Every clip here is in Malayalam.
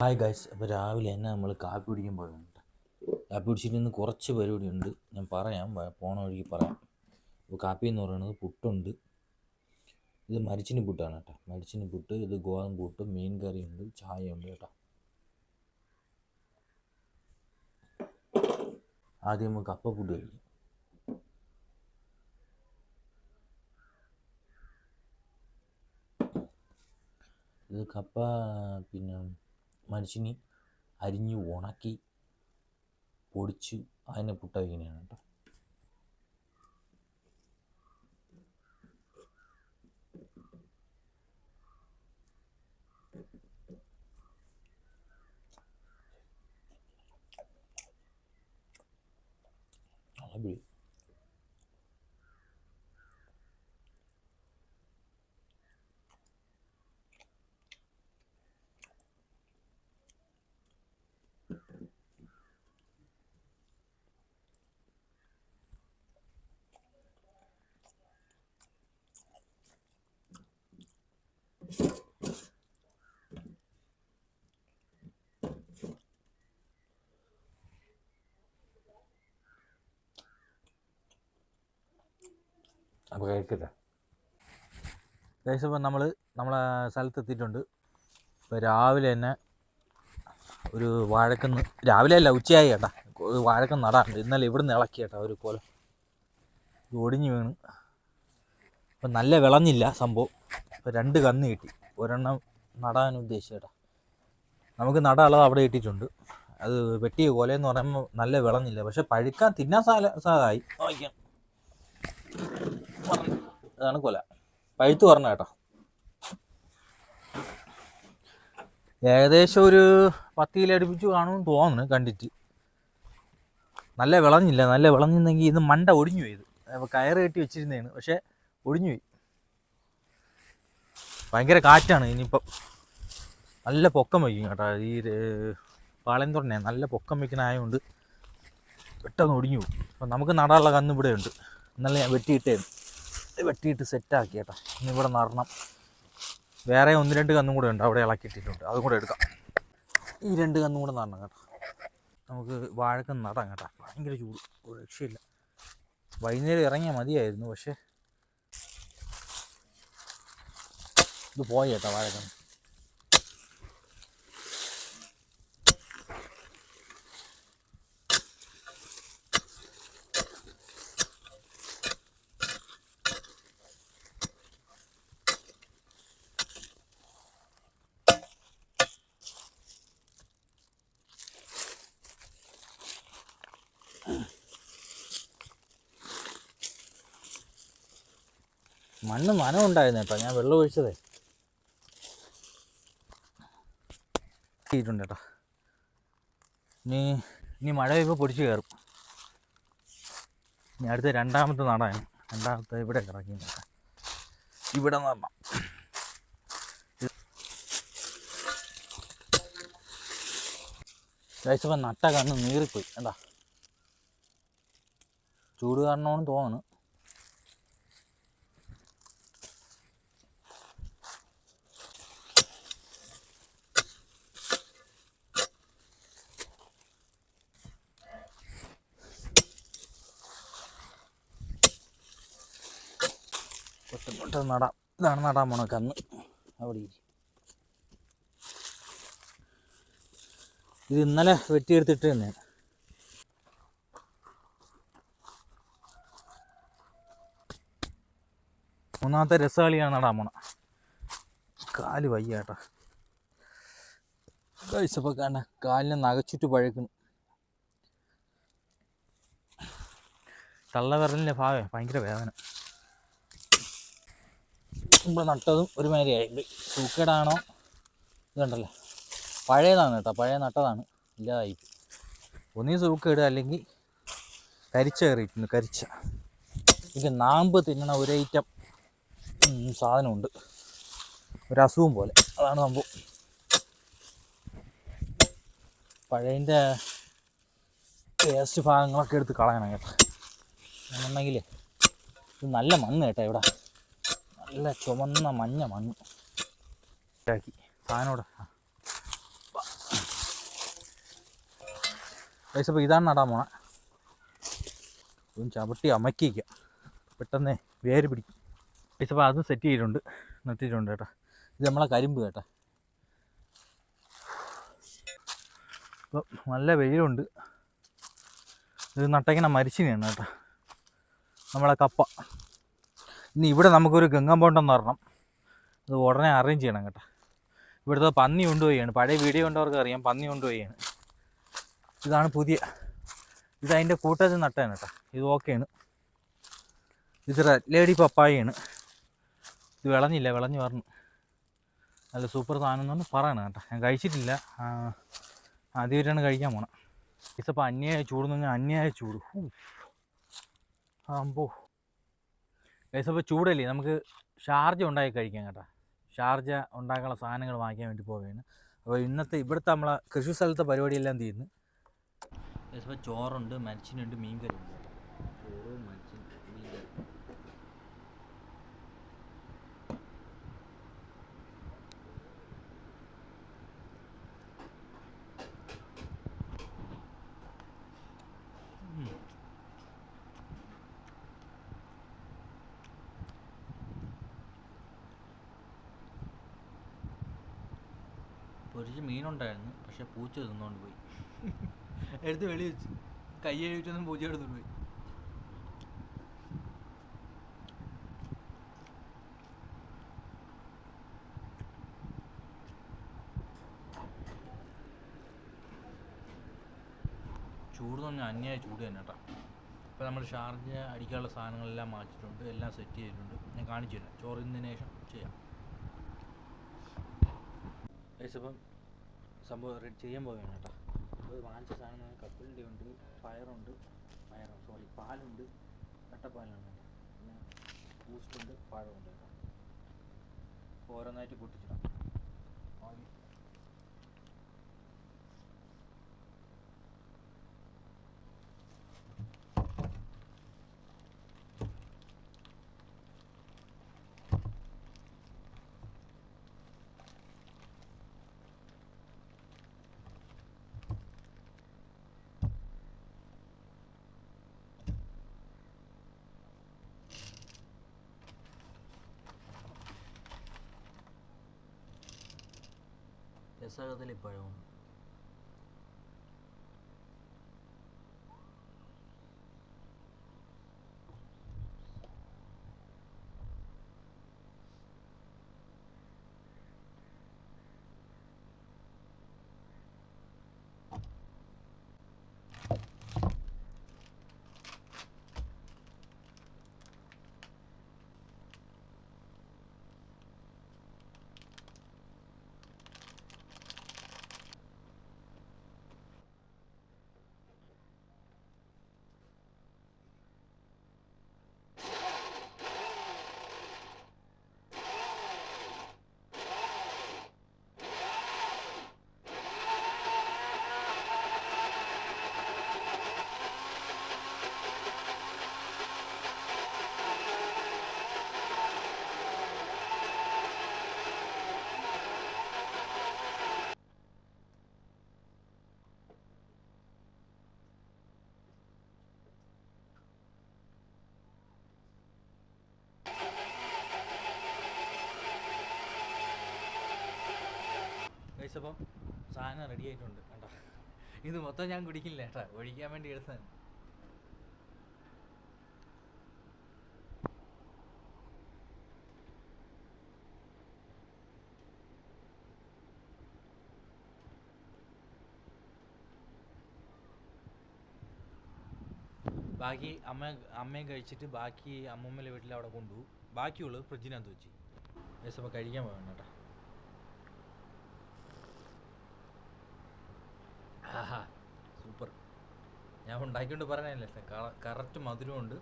ഹായ് ഗൈസ് അപ്പോൾ രാവിലെ തന്നെ നമ്മൾ കാപ്പി കുടിക്കാൻ പോയതുണ്ട്. കാപ്പി കുടിച്ചിട്ട് ഇന്ന് കുറച്ച് പരിപാടി ഉണ്ട്. ഞാൻ പറയാം പോണ വഴിക്ക് പറയാം. അപ്പോൾ കാപ്പി എന്ന് പറയുന്നത് പുട്ടുണ്ട്. ഇത് മരിച്ചിന് പുട്ടാണ് കേട്ടോ. മരിച്ചിന് പുട്ട് ഇത് ഗോതമ്പ് പുട്ട് മീൻ കറി ഉണ്ട് ചായ ഉണ്ട് കേട്ടോ. ആദ്യം നമുക്ക് കപ്പ പുട്ട് കഴിക്കും. ഇത് കപ്പ പിന്നെ മനുഷ്യന് അരിഞ്ഞ് ഉണക്കി പൊടിച്ച് അതിനെ പുട്ട വയ്ക്കുന്നതാണ് കേട്ടോ നല്ല പിടി അപ്പോൾ കഴിക്കട്ടെ ഏകദേശം നമ്മൾ നമ്മളെ സ്ഥലത്തെത്തിയിട്ടുണ്ട്. ഇപ്പോൾ രാവിലെ തന്നെ ഒരു വാഴക്കന്ന് രാവിലെ അല്ല ഉച്ചയായി ഒരു വാഴക്കന്ന് നടാറുണ്ട് ഇന്നലെ ഇവിടുന്ന് ഇളക്കി കേട്ടോ ഒരു ഇത് ഒടിഞ്ഞു വീണ്. ഇപ്പം നല്ല വിളഞ്ഞില്ല സംഭവം. ഇപ്പം രണ്ട് കന്ന് കിട്ടി. ഒരെണ്ണം നടാൻ ഉദ്ദേശിച്ചു കേട്ടാ. നമുക്ക് നടാനുള്ളത് അവിടെ കിട്ടിയിട്ടുണ്ട് അത് വെട്ടിയ കൊലയെന്ന് പറയുമ്പോൾ നല്ല വിളഞ്ഞില്ല. പക്ഷെ പഴുക്കാൻ തിന്നാൻ സാധ സാധായി വായിക്കാം അതാണ് കൊല. പഴുത്ത് പറഞ്ഞ കേട്ടോ. ഏകദേശം ഒരു പത്ത് കിലോ അടുപ്പിച്ച് കാണുമെന്ന് തോന്നുന്നു കണ്ടിട്ട്. നല്ല വിളഞ്ഞില്ല നല്ല വിളഞ്ഞിരുന്നെങ്കിൽ ഇത് മണ്ട ഒടിഞ്ഞു പോയി ഇത്. കയറ് കെട്ടി വെച്ചിരുന്നതാണ് പക്ഷേ ഒടിഞ്ഞു പോയി. ഭയങ്കര കാറ്റാണ് ഇനിയിപ്പം. നല്ല പൊക്കം വയ്ക്കും കേട്ടോ. ഈ പാളയം തുടനെ നല്ല പൊക്കം വയ്ക്കണായതുകൊണ്ട് പെട്ടെന്ന് ഒടിഞ്ഞു പോകും അപ്പം നമുക്ക് നടാനുള്ള കന്ന് ഇവിടെ ഉണ്ട് എന്നാലും ഞാൻ വെട്ടിയിട്ടേന്ന്. വെട്ടിയിട്ട് സെറ്റാക്കി കേട്ടോ ഇനി ഇവിടെ നടണം. വേറെ ഒന്ന് രണ്ട് കന്നും കൂടെ ഉണ്ട്. അവിടെ ഇളക്കിയിട്ടിട്ടുണ്ട്. അതും കൂടെ എടുക്കാം. ഈ രണ്ട് കന്നും കൂടെ നടണം കേട്ടോ. നമുക്ക് വാഴക്ക നടാം കേട്ടോ. ഭയങ്കര ചൂട്. രക്ഷയില്ല. വൈകുന്നേരം ഇറങ്ങിയാൽ മതിയായിരുന്നു പക്ഷേ. ഇത് പോയി കേട്ടോ വാഴക്കന്ന് മണ്ണ് നനവുണ്ടായിരുന്നു കേട്ടോ ഞാൻ വെള്ളം ഒഴിച്ചതേ. ചെയ്തിട്ടുണ്ട് കേട്ടോ ഇനി ഇനി മഴ പെയ്യുമ്പോൾ പൊടിച്ച് കയറും. ഇനി അടുത്ത രണ്ടാമത്തെ നടാണ്. രണ്ടാമത്തെ ഇവിടെ ഇറങ്ങി ഇവിടെ നടണം. കഴിച്ചപ്പോൾ നട്ട കണ്ണ് നീറിപ്പോയി. എന്താ ചൂട് കാരണമാണെന്ന് തോന്നുന്നു പെട്ടെന്ന് നടാം. ഇതാണ് നടാൻ പോണ കന്ന്. അവിടെ ഇത് ഇന്നലെ വെട്ടിയെടുത്തിട്ട് തന്നെയാണ് മൂന്നാമത്തെ രസകളിയാണ് നടാൻ പോണ. കാൽ വയ്യാട്ടാ കഴിച്ചപ്പോ കാണ കാലിനെ നകച്ചിട്ട് പഴക്കുന്നു. തള്ളവിരലിന്റെ ഭാവേ ഭയങ്കര വേദന. നമ്മൾ നട്ടതും ഒരു മാതിരിയായി സൂക്കേടാണോ ഇതുണ്ടല്ലോ? പഴയതാണ് കേട്ടോ. പഴയ നട്ടതാണ്. ഇല്ലാതായി. ഒന്നീ സൂക്കേട് അല്ലെങ്കിൽ കരിച്ച കയറിയിട്ടുണ്ട്. കരിച്ച. ഇത് നാമ്പ് തിന്നണ ഒരൈറ്റം സാധനമുണ്ട്. ഒരു അസുഖം പോലെ. അതാണ് സംഭവം. പഴയതിന്റെ വേസ്റ്റ് ഭാഗങ്ങളൊക്കെ എടുത്ത് കളയണം കേട്ടോ. എന്നുണ്ടെങ്കിൽ ഇത് നല്ല മണ്ണ് കേട്ടോ ഇവിടെ. നല്ല ചുമന്ന മഞ്ഞ മണ്ണ്. ഇതാക്കി. സാധനോട്. പൈസ അപ്പോൾ ഇതാണ് നടാൻ പോണേ. ചവിട്ടി അമക്കിക്ക പെട്ടെന്ന് വേര് പിടിക്കും പൈസ അപ്പോൾ അതും സെറ്റ് ചെയ്തിട്ടുണ്ട്. നട്ടിട്ടുണ്ട് കേട്ടോ. ഇത് നമ്മളെ കരിമ്പ് കേട്ടോ. ഇപ്പം നല്ല വെയിലുണ്ട്. ഇത് നട്ടയ്ക്കണ മരിച്ചിനെയാണ് കേട്ടോ. നമ്മളെ കപ്പ. ഇനി ഇവിടെ നമുക്കൊരു ഗംഗമ്പോണ്ടെന്ന് പറഞ്ഞണം അത് ഉടനെ അറേഞ്ച് ചെയ്യണം കേട്ടോ. ഇവിടുത്തെ പന്നി കൊണ്ടുപോയാണ് പഴയ വീഡിയോ കണ്ടവർക്ക് അറിയാം പന്നി കൊണ്ടുപോയാണ് ഇതാണ് പുതിയ. ഇത് അതിന്റെ കൂട്ടത്തിൽ നട്ടാണ് കേട്ടോ. ഇത് ഓക്കെയാണ് ഇത് റെഡ് ലേഡി പപ്പായയാണ്. ഇത് വിളഞ്ഞില്ല വിളഞ്ഞ് പറഞ്ഞു നല്ല സൂപ്പർ സാധനം എന്ന് പറയണം കേട്ടോ. ഞാൻ കഴിച്ചിട്ടില്ല. ആദ്യമായിട്ടാണ് കഴിക്കാൻ പോണം. ഇസപ്പോൾ അന്യായ ചൂട് എന്ന് പറഞ്ഞാൽ അന്യായ ചൂട്. അമ്പോ. ഗൈസപ്പോൾ ചൂടല്ലേ? നമുക്ക് ഷാർജ ഉണ്ടാക്കി കഴിക്കാം കേട്ടോ. ഷാർജ ഉണ്ടാക്കാനുള്ള സാധനങ്ങൾ വാങ്ങിക്കാൻ വേണ്ടി പോവുകയാണ്. അപ്പോൾ ഇന്നത്തെ ഇവിടുത്തെ നമ്മളെ കൃഷി സ്ഥലത്തെ പരിപാടിയെല്ലാം ഗൈസപ്പോൾ ചോറുണ്ട് മരിച്ചിനുണ്ട് മീൻകറി ഉണ്ട് ചോറും മരിച്ചിൻ മീൻ കറി പൊരിച്ച് മീനുണ്ടായിരുന്നു. പക്ഷെ പൂച്ച തിന്നുകൊണ്ട് പോയി. എടുത്ത് വെളി വെച്ച്. കൈ കഴിച്ചൊന്നും പൂച്ച എടുത്തോണ്ട് പോയി. ചൂട് തന്നെ അന്യായ ചൂട് തന്നെ കേട്ടോ. ഇപ്പോൾ നമ്മൾ ഷാർജ അടിക്കാനുള്ള സാധനങ്ങളെല്ലാം മാറ്റിയിട്ടുണ്ട്. എല്ലാം സെറ്റ് ചെയ്തിട്ടുണ്ട്. ഞാൻ കാണിച്ചു തരാം. ചോറിന് ശേഷം ചെയ്യാം. അപ്പം സംഭവം റെഡ് ചെയ്യാൻ പോവുകയാണ് കേട്ടോ. അപ്പോൾ വാങ്ങിച്ച സാധനം കപ്പലിന്റെ ഉണ്ട് പയറുണ്ട് പയറോ സോറി പാലുണ്ട് കട്ടപ്പാലുണ്ട് കേട്ടോ പിന്നെ ബൂസ്റ്റുണ്ട് പഴമുണ്ട് കേട്ടോ. ഓരോന്നായിട്ട് പൊട്ടിച്ചിടാം. ആദ്യം രസകത്തിലെ ഗൈസ് സാധനം റെഡി ആയിട്ടുണ്ട് കണ്ടോ? ഇത് മൊത്തം ഞാൻ കുടിക്കില്ല കേട്ടോ. ഒഴിക്കാൻ വേണ്ടി എടുത്തതാണ് ബാക്കി അമ്മ അമ്മയും കഴിച്ചിട്ട് ബാക്കി അമ്മൂമ്മയുടെ വീട്ടിൽ അവിടെ കൊണ്ടുപോകും. ബാക്കിയുള്ളത് ഫ്രിഡ്ജിനകത്ത് വെച്ച്. ഗൈസ് കഴിക്കാൻ പോകണം കേട്ടോ. ആഹാ സൂപ്പർ. ഞാൻ ഉണ്ടാക്കിക്കൊണ്ട് പറഞ്ഞതല്ലേ കറക്റ്റ് മധുരമുണ്ട്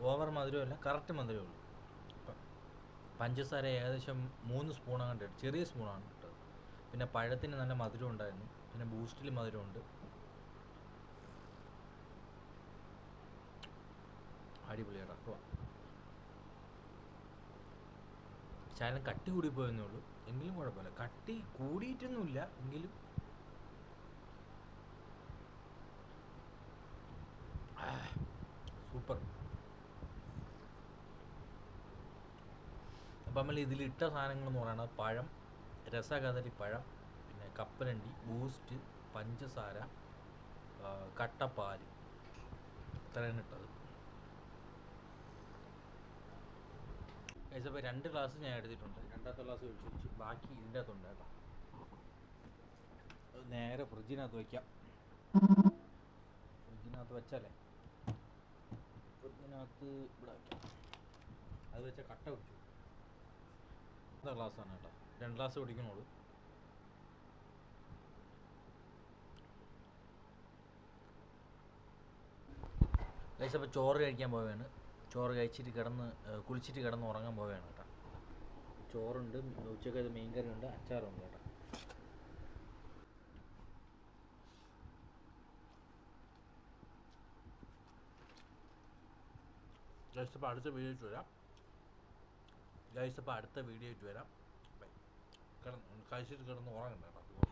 ഓവർ മധുരമല്ല കറക്റ്റ് മധുരമേ ഉള്ളൂ പഞ്ചസാര ഏകദേശം മൂന്ന് സ്പൂൺ അങ്ങോട്ട് ഇട്ടു. ചെറിയ സ്പൂണാണ് ഇട്ടത് പിന്നെ പഴത്തിന് നല്ല മധുരം ഉണ്ടായിരുന്നു. പിന്നെ ബൂസ്റ്റിൽ മധുരമുണ്ട്. അടിപൊളിയാണ് കേട്ടോ ശാലം കട്ടി കൂടി പോയെന്നേ ഉള്ളൂ. എങ്കിലും കുഴപ്പമില്ല. കട്ടി കൂടിയിട്ടൊന്നുമില്ല. എങ്കിലും സൂപ്പർ അപ്പം നമ്മൾ ഇതിലിട്ട സാധനങ്ങൾ എന്ന് പറയുന്നത് പഴം രസകദളി പഴം പിന്നെ കപ്പലണ്ടി ബൂസ്റ്റ് പഞ്ചസാര കട്ടപ്പാൽ. ഇത്രയാണ് ഇട്ടത്. ഏകദേശം രണ്ട് ഗ്ലാസ് ഞാൻ എടുത്തിട്ടുണ്ട്. രണ്ടാമത്തെ ഗ്ലാസ് ഒഴിച്ച് ബാക്കി ഇതിന്റെ അകത്തുണ്ട് കേട്ടോ. നേരെ ഫ്രിഡ്ജിനകത്ത് വയ്ക്കാം ഫ്രിഡ്ജിനകത്ത് വെച്ചാലേ ഫ്രിഡ്ജിനകത്ത് ഇവിടെ അത് വെച്ച കട്ട പിടിച്ചു അടുത്ത ഗ്ലാസ്സാണ് കേട്ടോ. രണ്ട് ഗ്ലാസ് കുടിക്കണോളൂ ഗൈസ് അപ്പോൾ ചോറ് കഴിക്കാൻ പോവുകയാണ് ചോറ് കഴിച്ചിട്ട് കിടന്ന് കുളിച്ചിട്ട് കിടന്ന് ഉറങ്ങാൻ പോവുകയാണ് കേട്ടോ. ചോറുണ്ട് ഉച്ചക്കത് മീൻ ഉണ്ട് അച്ചാറുണ്ട് കേട്ടോ. ഗൈസ് അടുത്ത വീഡിയോയ്ക്ക് വരാം. ഗൈസ് അടുത്ത വീഡിയോ ആയിട്ട് വരാം. കിടന്ന് കഴിച്ചിട്ട് കിടന്ന് ഉറങ്ങണ്ട കേട്ടോ.